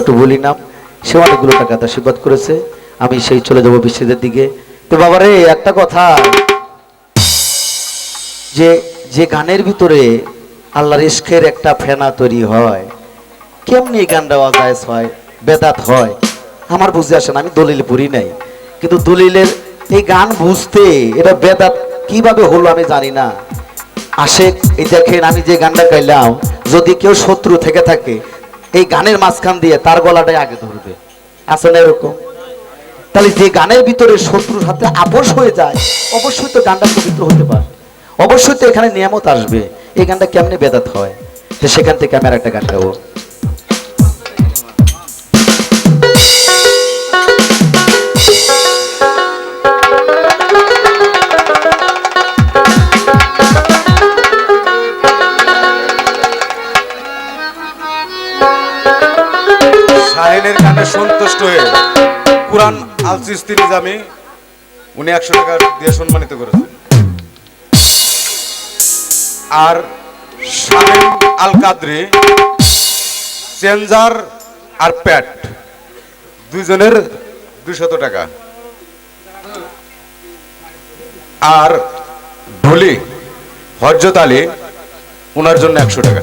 একটু বলি নাম সে অনেকগুলো টাকা আশীর্বাদ করেছে, আমি সেই চলে যাব বিশ্বদের দিকে। তো বাবারে, একটা কথা, যে যে গানের ভিতরে আল্লাহর ইস্কের একটা ফেনা তৈরি হয়, কেমনি এই গানটা অজায়জ হয়, বেদাত হয়, আমার বুঝতে আসে না, আমি দলিল পড়ি নাই। কিন্তু দলিলের এই গান বুঝতে এটা বেদাত কীভাবে হলো আমি জানি না। আসে এই দেখেন আমি যে গানটা গাইলাম, যদি কেউ শত্রু থেকে থাকে এই গানের মাঝখান দিয়ে তার গলাটাই আগে ধরবে। না এরকম? তাহলে যে গানের ভিতরে শত্রুর হাতে আপোষ হয়ে যায়, অবশ্যই তো গানটা পবিত্র হতে পারে। অবশ্যই তো এখানে নিয়ামত আসবে। এই গানটা কেমনে বেদাত হয়? সেখান থেকে আমি আর একটা গান গাবো। শাহিনের গানে সন্তুষ্ট হয়ে কুরআন আল চিস্তি নিজামি উনি একশো টাকা দিয়ে সম্মানিত করেছেন। আর শাহিন আল কাদরি, চেঞ্জার আর প্যাট, দুইজনের দুইশত টাকা। আর ঢুলি হরজত আলী ওনার জন্য একশো টাকা।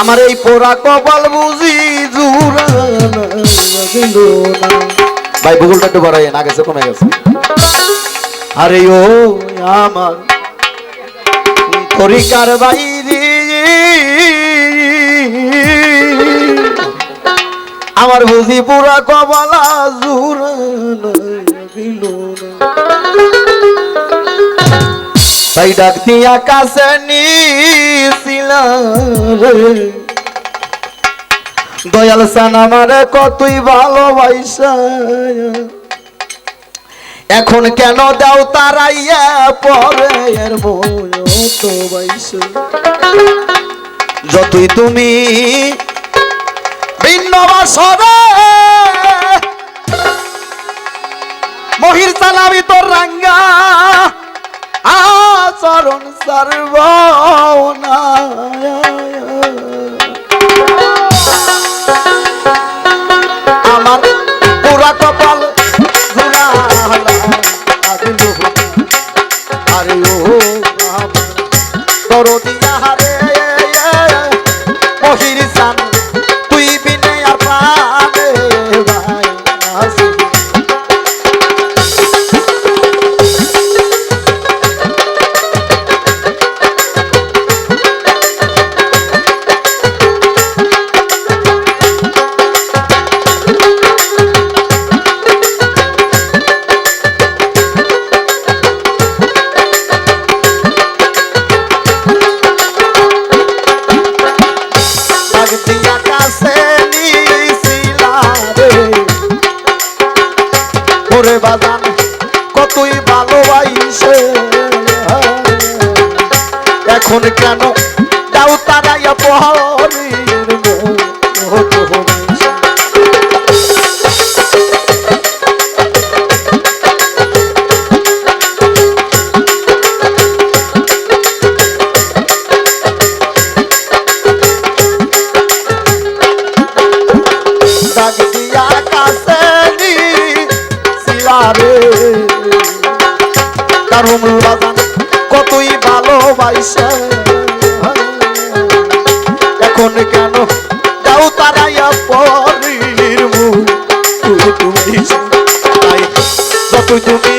আমার এই পোড়া কপাল বুঝি ভাই, ভূগোলটা একটু বাড়াই না গেছে কমে গেছে। আরে ও আমার, তরিকার বাইরে। আমার বুঝি পুরা কপালা জুড়ানা তাই ডাক দিয়া কাছে নিছিলাম দয়াল সান আমারে কতই ভালোবাসা। এখন কেন দাও তারাইয়া পরে এর বাইসা যতই তুমি ভিন্ন মহির চালাবি তোর রাঙ্গা। আচরণ সর্বনা আমার পুরা কপাল আগলো আরে হারে আমার উমলা কতই ভালোবাইছে এখন কেন যাও তারাইয়া পরির মুখ? তুমি তাই যতই তুমি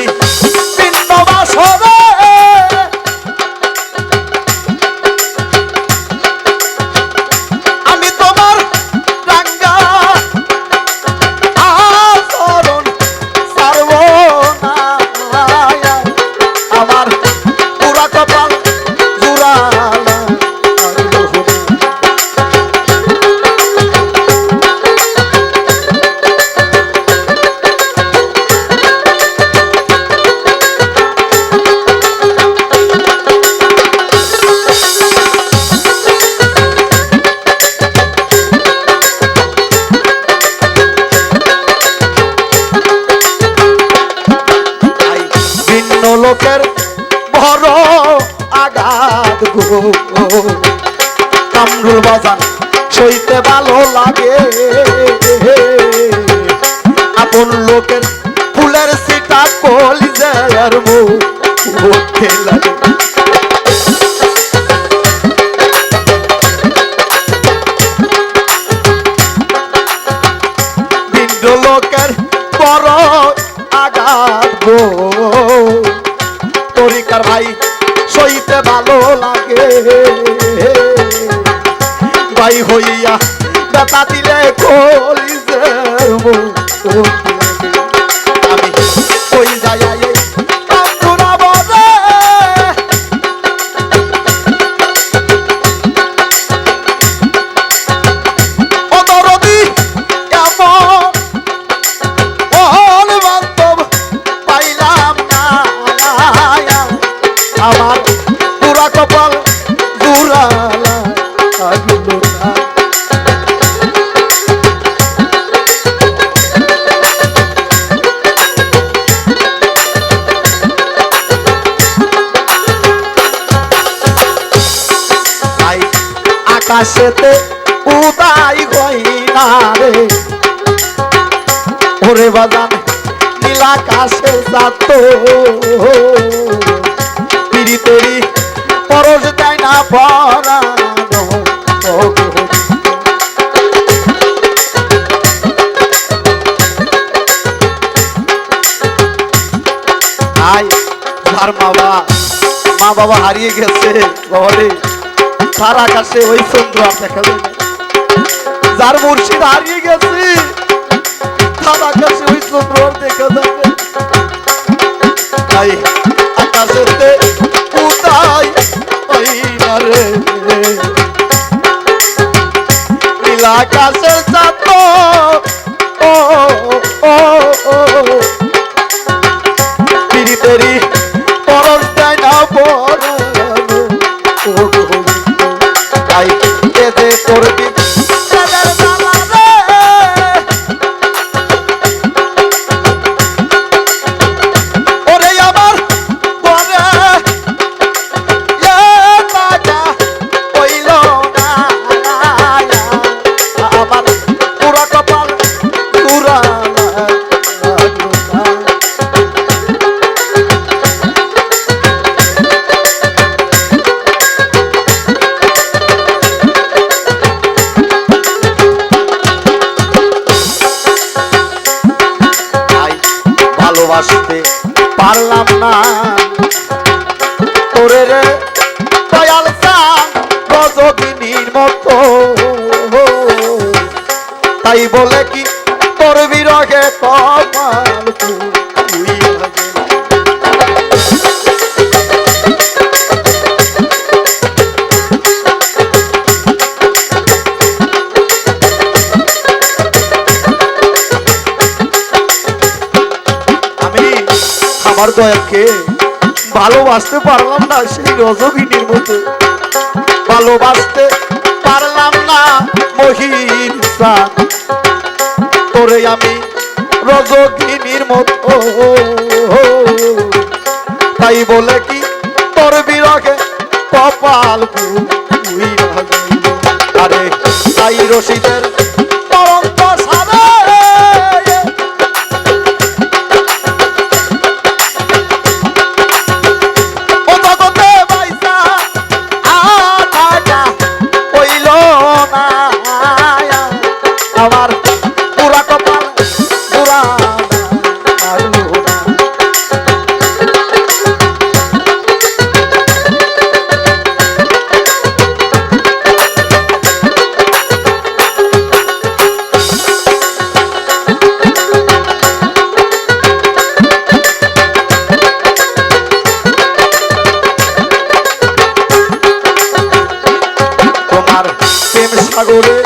লোকের বড় আঘাত গো। কামরুল বাজান সইতে ভালো লাগে। আপন লোকের ফুলের সিটা কলিজার মুখ খেলা ভাই হইয়া দাতা দিলে কলিজের মতো। আকাশেতে উদাই হই না রে। ওরে বাজান, নীলাকাশে যাত। পিড়ি তরি পরশ দেয় না যার মা বাবা। মা বাবা হারিয়ে গেছে বলে তার আকাশে ওই চন্দ্র আর দেখা যায়। যার মুর্শিদ হারিয়ে গেছে তার আকাশে ওই চন্দ্র দেখা যাবে তাই আকাশেতে ওই না নীল আকাশের চাঁদ তাই এতে করবি? না আমার দয়াকে ভালোবাসতে পারলাম না সেই রজকিনীর মতো। ভালোবাসতে পারলাম না মহির তোরে আমি রজকিনীর মতো। তাই বলে কি তোর বিরহে কপাল আরে তাই রশিদের তোমার প্রেম সাগরে